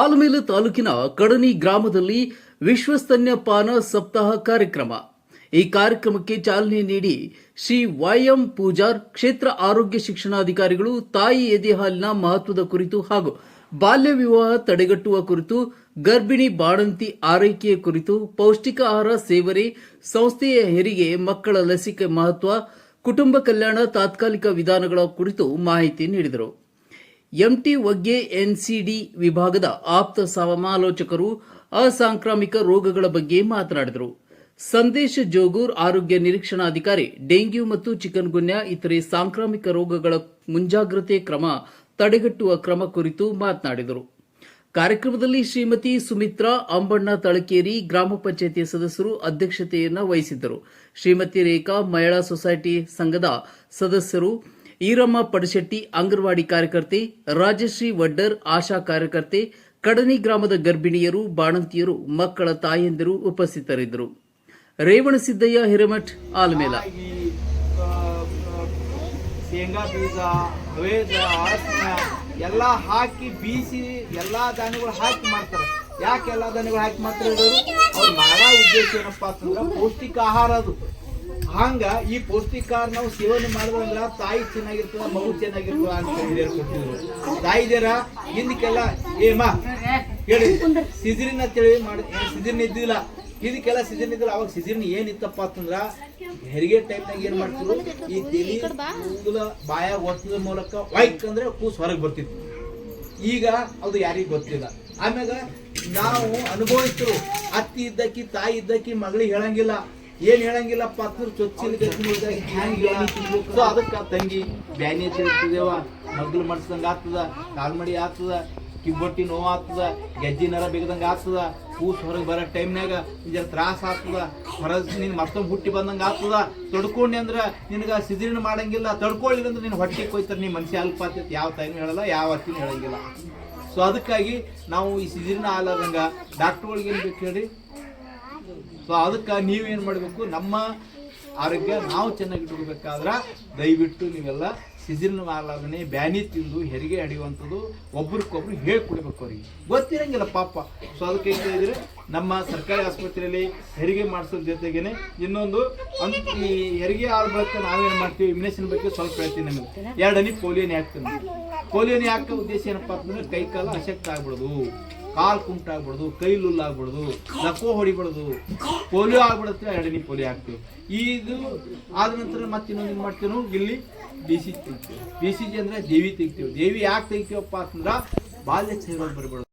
ಆಲಮೇಲು ತಾಲೂಕಿನ ಕಡನಿ ಗ್ರಾಮದಲ್ಲಿ ವಿಶ್ವಸ್ತನ್ಯಪಾನ ಸಪ್ತಾಹ ಕಾರ್ಯಕ್ರಮ. ಈ ಕಾರ್ಯಕ್ರಮಕ್ಕೆ ಚಾಲನೆ ನೀಡಿ ಶ್ರೀ ವೈಎಂ ಪೂಜಾರ್, ಕ್ಷೇತ್ರ ಆರೋಗ್ಯ ಶಿಕ್ಷಣಾಧಿಕಾರಿಗಳು, ತಾಯಿ ಎದೆ ಹಾಲಿನ ಮಹತ್ವದ ಕುರಿತು ಹಾಗೂ ಬಾಲ್ಯ ವಿವಾಹ ತಡೆಗಟ್ಟುವ ಕುರಿತು, ಗರ್ಭಿಣಿ ಬಾಣಂತಿ ಆರೈಕೆಯ ಕುರಿತು, ಪೌಷ್ಟಿಕ ಆಹಾರ ಸೇವನೆ, ಸಂಸ್ಥೆಯ ಹೆರಿಗೆ, ಮಕ್ಕಳ ಲಸಿಕೆ ಮಹತ್ವ, ಕುಟುಂಬ ಕಲ್ಯಾಣ ತಾತ್ಕಾಲಿಕ ವಿಧಾನಗಳ ಕುರಿತು ಮಾಹಿತಿ ನೀಡಿದರು. ಎಂಟಿ ಒಗ್ಗೆ ಎನ್ಸಿಡಿ ವಿಭಾಗದ ಆಪ್ತ ಸಮಾಲೋಚಕರು ಅಸಾಂಕ್ರಾಮಿಕ ರೋಗಗಳ ಬಗ್ಗೆ ಮಾತನಾಡಿದರು. ಸಂದೇಶ ಜೋಗೂರ್ ಆರೋಗ್ಯ ನಿರೀಕ್ಷಣಾಧಿಕಾರಿ ಡೆಂಗ್ಯೂ ಮತ್ತು ಚಿಕನ್ ಗುನ್ಯಾ ಇತರೆ ಸಾಂಕ್ರಾಮಿಕ ರೋಗಗಳ ಮುಂಜಾಗ್ರತೆ ಕ್ರಮ ತಡೆಗಟ್ಟುವ ಕ್ರಮ ಕುರಿತು ಮಾತನಾಡಿದರು. ಕಾರ್ಯಕ್ರಮದಲ್ಲಿ ಶ್ರೀಮತಿ ಸುಮಿತ್ರಾ ಅಂಬಣ್ಣ ತಳಕೇರಿ ಗ್ರಾಮ ಪಂಚಾಯಿತಿ ಸದಸ್ಯರು ಅಧ್ಯಕ್ಷತೆಯನ್ನು ವಹಿಸಿದ್ದರು. ಶ್ರೀಮತಿ ರೇಖಾ ಮಹಿಳಾ ಸೊಸೈಟಿ ಸಂಘದ ಸದಸ್ಯರು ಈರಮ್ಮ ಪಡಶೆಟ್ಟಿ, ಅಂಗನವಾಡಿ ಕಾರ್ಯಕರ್ತೆ ರಾಜಶ್ರೀ ವಡ್ಡರ್, ಆಶಾ ಕಾರ್ಯಕರ್ತೆ, ಕಡನಿ ಗ್ರಾಮದ ಗರ್ಭಿಣಿಯರು, ಬಾಣಂತಿಯರು, ಮಕ್ಕಳ ತಾಯಂದಿರು ಉಪಸ್ಥಿತರಿದ್ದರು. ರೇವಣಸಿದ್ದಯ್ಯ ಹಿರೇಮಠ್, ಆಲ್ಮೇಲ. ಶೇಂಗಾ ಬೀಜ ಹವೇಜ ಅರಸಿನ ಎಲ್ಲ ಹಾಕಿ ಬೀಸಿ ಎಲ್ಲ ಧಾನ್ಯಗಳು ಹಾಕಿ ಮಾಡ್ತಾರೆ. ಯಾಕೆ ಎಲ್ಲ ಧಾನ್ಯಗಳು ಹಾಕಿ ಮಾಡ್ತಾರೆ? ಅವ್ರು ಮಾಡೋ ಉದ್ದೇಶ ಏನಪ್ಪಾ ಅಂತಂದ್ರೆ ಪೌಷ್ಟಿಕ ಆಹಾರ ಅದು. ಹಂಗ ಈ ಪೌಷ್ಟಿಕಾರ ನಾವು ಸೇವನೆ ಮಾಡಿದ್ರಂದ್ರ ತಾಯಿ ಚೆನ್ನಾಗಿರ್ತದ, ಮಗು ಚೆನ್ನಾಗಿರ್ತದ ಅಂತ ಹೇಳಿ ಕೊಟ್ಟಿದ್ರು ತಾಯಿದೇರ, ಹಿಂದಕ್ಕೆಲ್ಲ ಏಮಾ ಹೇಳಿ ಸಿದಿರಿನ ತಿಳಿ ಮಾಡಿ ಸಿದಿರಿನ ಇದ್ದಿಲ್ಲ. ಇದಕ್ಕೆಲ್ಲ ಸಿಜನ್ ಇದ್ರೆ ಅವಾಗ ಸಿಜನ್ ಏನಿತ್ತಪ್ಪ ಅಂತಂದ್ರ ಹೆರಿಗೆ ಟೈಮ್ನಾಗ ಏನ್ ಮಾಡ್ತಿದ್ರು? ಈ ತಲಿ, ಕೂದಲ, ಬಾಯ ಒತ್ತದ ಮೂಲಕ ವೈಕ್ ಅಂದ್ರೆ ಕೂಸ್ ಹೊರಗೆ ಬರ್ತಿತ್ತು. ಈಗ ಅದು ಯಾರಿಗೂ ಗೊತ್ತಿಲ್ಲ. ಆಮ್ಯಾಗ ನಾವು ಅನುಭವಿಸ್ತರು ಅತ್ತಿ ಇದ್ದಕ್ಕಿ, ತಾಯಿ ಇದ್ದಕ್ಕಿ, ಮಗಳಿಗೆ ಹೇಳಂಗಿಲ್ಲ. ಏನ್ ಹೇಳಂಗಿಲ್ಲಪ್ಪ ಅಂತಂದ್ರೆ ಚೊಚ್ಚಿದ ಸೊ ಅದಕ್ಕ ತಂಗಿ ಬ್ಯಾನಿ ತಿಳ್ತಿದೇವ ಮಗ್ಲು ಮಡ್ಸ್ದಂಗ ಆಗ್ತದ, ಕಾಲ್ಮಡಿ ಆಗ್ತದ, ಕಿಬ್ಬೊಟ್ಟಿ ನೋವು ಆಗ್ತದ, ಗೆಜ್ಜಿ ನರ ಬಿಗದಂಗ ಆಗ್ತದ, ಕೂಸ್ ಹೊರಗೆ ಬರೋ ಟೈಮ್ನಾಗ ನಿಜ ತ್ರಾಸ ಆಗ್ತದ, ಹೊರಗೆ ನೀನು ಮತ್ತೊಮ್ಮೆ ಹುಟ್ಟಿ ಬಂದಂಗ ಆಗ್ತದ. ತಡ್ಕೊಂಡಿ ಅಂದ್ರೆ ನಿನಗೆ ಸಿದಿರಿನ ಮಾಡಂಗಿಲ್ಲ ತಡ್ಕೊಳ್ಳಿಲ್ಲ ಅಂದ್ರೆ ನೀನು ಹೊಟ್ಟೆ ಕೊಯ್ತಾರೆ, ನೀ ಮನ್ಸಿ ಅಲ್ಪ ಆತೈತಿ. ಯಾವ ಟೈಮ್ ಹೇಳಲ್ಲ, ಯಾವ ಅತ್ತಿನ ಹೇಳಂಗಿಲ್ಲ. ಸೊ ಅದಕ್ಕಾಗಿ ನಾವು ಈ ಸಿದಿರಿನ ಆಲಾದಂಗ ಡಾಕ್ಟ್ರುಗಳಿಗೆ ಏನು ಬೇಕು ಹೇಳಿ ಸೊ ಅದಕ್ಕೆ ನೀವೇನು ಮಾಡಬೇಕು? ನಮ್ಮ ಆರೋಗ್ಯ ನಾವು ಚೆನ್ನಾಗಿ ಇಟ್ಕೋಬೇಕಾದ್ರ ದಯವಿಟ್ಟು ನೀವೆಲ್ಲ ಸಿಜಿಲ್ ಮಾಲಾದನೆ ಬ್ಯಾನಿ ತಿಂದು ಹೆರಿಗೆ ಅಡಿಯುವಂಥದ್ದು ಒಬ್ರಿಗೊಬ್ರು ಹೇಳ್ಕೊಡ್ಬೇಕು ಅವ್ರಿಗೆ. ಗೊತ್ತಿರಂಗಿಲ್ಲ ಪಾಪ. ಸೊ ಅದಕ್ಕೆ ಹೇಳಿದ್ರೆ ನಮ್ಮ ಸರ್ಕಾರಿ ಆಸ್ಪತ್ರೆಯಲ್ಲಿ ಹೆರಿಗೆ ಮಾಡಿಸೋದ್ರ ಜೊತೆಗೇನೆ ಇನ್ನೊಂದು ಅಂತ ಈ ಹೆರಿಗೆ ಆದ ಬಳಿಕ ನಾವೇನು ಮಾಡ್ತೀವಿ? ಇಮ್ಯುನೇಷನ್ ಬಗ್ಗೆ ಸ್ವಲ್ಪ ಹೇಳ್ತೀನಿ ನಮಗೆ. ಎರಡು ಹನಿ ಪೋಲಿಯೋನಿ ಹಾಕ್ತೀನಿ ಪೋಲಿಯೋನಿ ಹಾಕೋ ಉದ್ದೇಶ ಏನಪ್ಪ ಅಂತಂದ್ರೆ ಕೈ ಕಾಲು ಅಶಕ್ತ ಆಗ್ಬಿಡೋದು. ಕಾಲ್ ಕುಂಟಾಗ್ಬಿಡೋದು ಕೈ ಲುಲ್ಲಾಗ್ಬಿಡೋದು ಲಕೋ ಹೊಡಿಬಾರ್ದು. ಪೋಲಿಯೋ ಆಗ್ಬಿಡುತ್ತೆ ಎರಡನೇ ಪೋಲಿಯೋ ಆಗ್ತೀವಿ. ಇದು ಆದ ನಂತರ ಮತ್ತೆ ಇನ್ನೊಂದು ಏನು ಮಾಡ್ತೀವಿ ಇಲ್ಲಿ ಬಿ ಸಿ ತೆಗಿತೀವಿ ಬಿ ಸಿ ಜಿ ಅಂದ್ರೆ ದೇವಿ ತೆಗಿತೀವಿ. ದೇವಿ ಯಾಕೆ ತೆಗಿತೀವಪ್ಪ ಅಂತಂದ್ರೆ ಬಾಲ್ಯ ಕ್ಷಯರೋಗ ಬರ್ಬಿಡೋದು